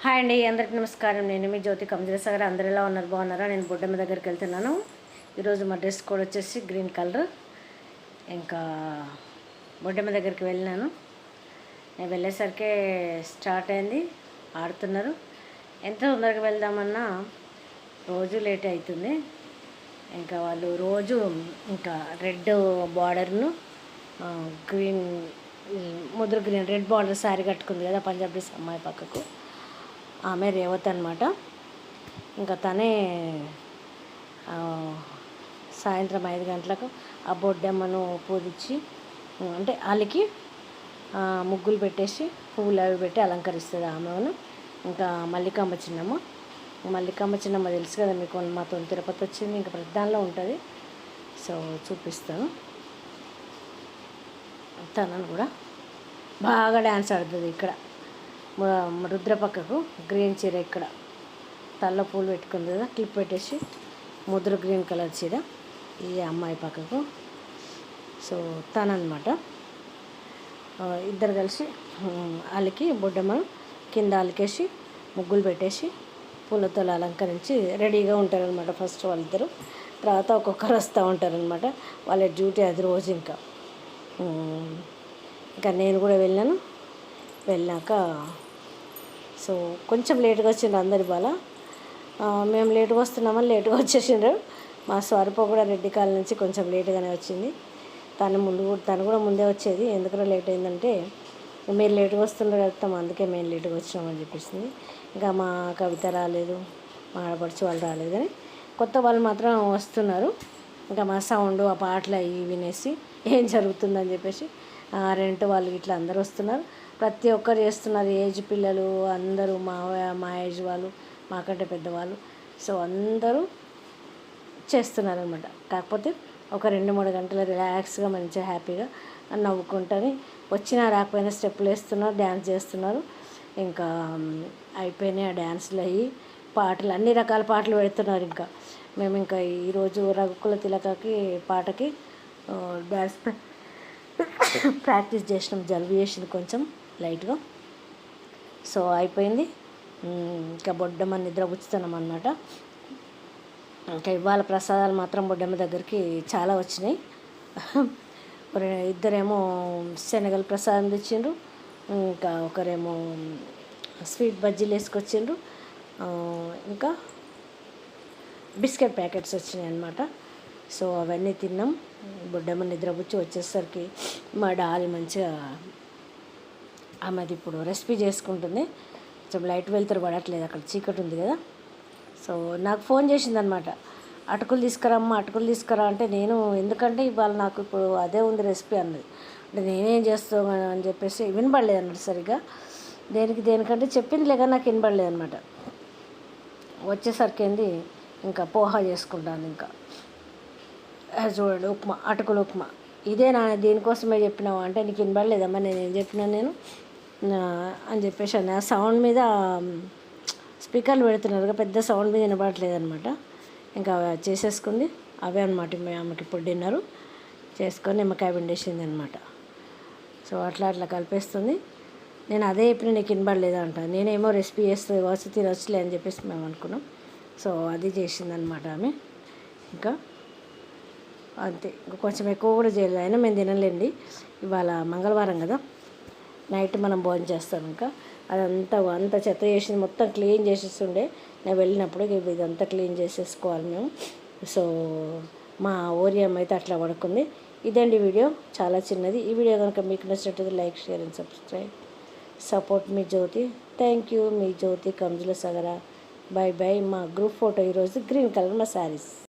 Hi అండి అందరికీ నమస్కారం. నేను మీ జ్యోతి కమజల అందరు ఎలా ఉన్నారు? బాగున్నారా? నేను బుడ్డమ్మ దగ్గరికి వెళ్తున్నాను. ఈరోజు మా డ్రెస్ కోడ్ వచ్చేసి గ్రీన్ కలర్. ఇంకా బుడ్డమ్మ దగ్గరికి వెళ్ళినాను. నేను వెళ్ళేసరికే స్టార్ట్ అయింది. ఆడుతున్నారు. ఎంత తొందరగా వెళ్దామన్నా రోజు లేట్ అవుతుంది. ఇంకా వాళ్ళు రోజు ఇంకా రెడ్ బార్డర్ను గ్రీన్ ముద్ర గ్రీన్ రెడ్ బార్డర్ శారీ కట్టుకుంది కదా పంజాబ్ డ్రెస్ అమ్మాయి పక్కకు. ఆమె రేవత్ అనమాట ఇంకా తనే సాయంత్రం ఐదు గంటలకు ఆ బొడ్డమ్మను పూజించి అంటే వాళ్ళకి ముగ్గులు పెట్టేసి పువ్వులు అవి పెట్టి అలంకరిస్తుంది ఆమెను. ఇంకా మల్లికాంబ చిన్నమ్మ. మల్లికాంబ చిన్నమ్మ తెలుసు కదా మీకు మాతో తిరుపతి వచ్చింది ఇంకా ప్రధానంలో ఉంటుంది. సో చూపిస్తాను. తనను కూడా. బాగా డ్యాన్స్ ఆడుతుంది ఇక్కడ. రుద్ర పక్కకు గ్రీన్ చీర ఇక్కడ. తల్ల పూలు పెట్టుకుంది కదా క్లిప్ పెట్టేసి ముద్ర గ్రీన్ కలర్ చీర ఈ అమ్మాయి పక్కకు. సో తననమాట ఇద్దరు కలిసి అలికి వాళ్ళకి బొడ్డమ్మను కింద అలికేసి ముగ్గులు పెట్టేసి పూలతో అలంకరించి రెడీగా ఉంటారనమాట ఫస్ట్ వాళ్ళిద్దరు. తర్వాత ఒక్కొక్కరు వస్తూ ఉంటారనమాట వాళ్ళ డ్యూటీ అది రోజు ఇంకా. ఇంకా నేను కూడా వెళ్ళాను. వెళ్ళాక సో కొంచెం లేట్గా వచ్చిండ్రు అందరి బాల మేము లేట్గా వస్తున్నామని లేట్గా వచ్చేసిండ్రు. మా స్వరూప కూడా రెడ్డి కాల నుంచి కొంచెం లేట్గానే వచ్చింది. తను ముందు కూడా- తను కూడా ముందే వచ్చేది. ఎందుకంటే లేట్ అయిందంటే మీరు లేట్గా వస్తున్నారు కదా అందుకే మేము లేట్గా వచ్చినామని చెప్పేసింది. ఇంకా మా కవిత రాలేదు మా ఆడపడుచు వాళ్ళు రాలేదు కానీ కొత్త వాళ్ళు మాత్రం వస్తున్నారు. ఇంకా మా సౌండ్ ఆ పాటలు అవి వినేసి ఏం జరుగుతుందని చెప్పేసి ఆ రెంట్ వాళ్ళు ఇట్లా అందరూ వస్తున్నారు. ప్రతి ఒక్కరు చేస్తున్నారు ఏజ్ పిల్లలు అందరూ మా మా ఏజ్ వాళ్ళు మాకంటే పెద్దవాళ్ళు. సో అందరూ చేస్తున్నారు అనమాట కాకపోతే ఒక రెండు మూడు గంటలు రిలాక్స్గా మంచిగా హ్యాపీగా నవ్వుకుంటుంది. వచ్చినా రాకపోయినా స్టెప్పులు వేస్తున్నారు డ్యాన్స్ చేస్తున్నారు. ఇంకా అయిపోయినాయి ఆ డ్యాన్స్లు అయ్యి. పాటలు అన్ని రకాల పాటలు పెడుతున్నారు ఇంకా. మేము ఇంకా ఈరోజు రఘుకుల తిలకకి పాటకి డ్యాన్స్ ప్రాక్టీస్ చేసినాం జలుబు చేసింది కొంచెం లైట్గా. సో అయిపోయింది. ఇంకా బొడ్డమ్మ నిద్రపుచ్చుతున్నాం అనమాట ఇంకా ఇవాళ ప్రసాదాలు మాత్రం బొడ్డమ్మ దగ్గరికి చాలా వచ్చినాయి. ఇద్దరేమో శనగల ప్రసాదం తెచ్చిండ్రు. ఇంకా ఒకరేమో స్వీట్ బజ్జీలు వేసుకొచ్చిండ్రు. ఇంకా బిస్కెట్ ప్యాకెట్స్ వచ్చినాయి అనమాట సో అవన్నీ తిన్నాం. బుడ్డమ్మ నిద్రపుచ్చి వచ్చేసరికి మా డాల్ మంచిగా ఆమెది ఇప్పుడు రెసిపీ చేసుకుంటుంది. కొంచెం లైట్ వెళ్తారు పడట్లేదు అక్కడ చీకటి ఉంది కదా. సో నాకు ఫోన్ చేసింది అనమాట అటుకులు తీసుకురమ్మా అటుకులు తీసుకురా అంటే నేను ఎందుకంటే ఇవాళ నాకు ఇప్పుడు అదే ఉంది రెసిపీ అన్నది. అంటే నేనేం చేస్తాను అని చెప్పేసి వినపడలేదు అన్నమాట సరిగ్గా. దేనికి దేనికంటే చెప్పింది లేక నాకు వినపడలేదు అనమాట వచ్చేసరికి ఏంది ఇంకా పోహా చేసుకుంటాను ఇంకా. చూడండి ఉప్మా అటుకులు ఉప్మా. ఇదే నా దీనికోసమే చెప్పినావు? అంటే నీకు వినబడలేదమ్మా నేను ఏం చెప్పినా నేను? అని చెప్పేసి అన్న. సౌండ్ మీద స్పీకర్లు పెడుతున్నారు పెద్ద సౌండ్ మీద వినబడట్లేదు అనమాట ఇంకా అవి చేసేసుకుంది. అవే అనమాట ఆమెకి ఇప్పుడు డిన్నరు. చేసుకొని నిమ్మకాయ పిండేసింది అనమాట సో అట్లా అట్లా కలిపేస్తుంది. నేను అదే చెప్పిన నీకు వినబడలేదు అంట. నేనేమో రెసిపీ చేస్తే వచ్చి తినొచ్చులే అని చెప్పేసి మేము అనుకున్నాం. సో అది చేసిందనమాట ఆమె. ఇంకా అంతే. ఇంకా కొంచెం ఎక్కువ కూడా చేయలేదు. అయినా మేము తినలేండి. ఇవాళ మంగళవారం కదా. నైట్ మనం భోజనం చేస్తాం ఇంకా. అదంతా అంతా చెత్త చేసింది. మొత్తం క్లీన్ చేసేస్తుండే. నేను వెళ్ళినప్పుడు ఇదంతా క్లీన్ చేసేసుకోవాలి మేము. సో మా ఓరియం అయితే అట్లా పడుకుంది. ఇదండి వీడియో. చాలా చిన్నది. ఈ వీడియో కనుక మీకు నచ్చినట్టు like share and subscribe. Support me Jyothi. Thank you మీ జ్యోతి కంజుల సగర. బాయ్ బాయ్ మా గ్రూప్ ఫోటో ఈరోజు గ్రీన్ కలర్ మా శారీస్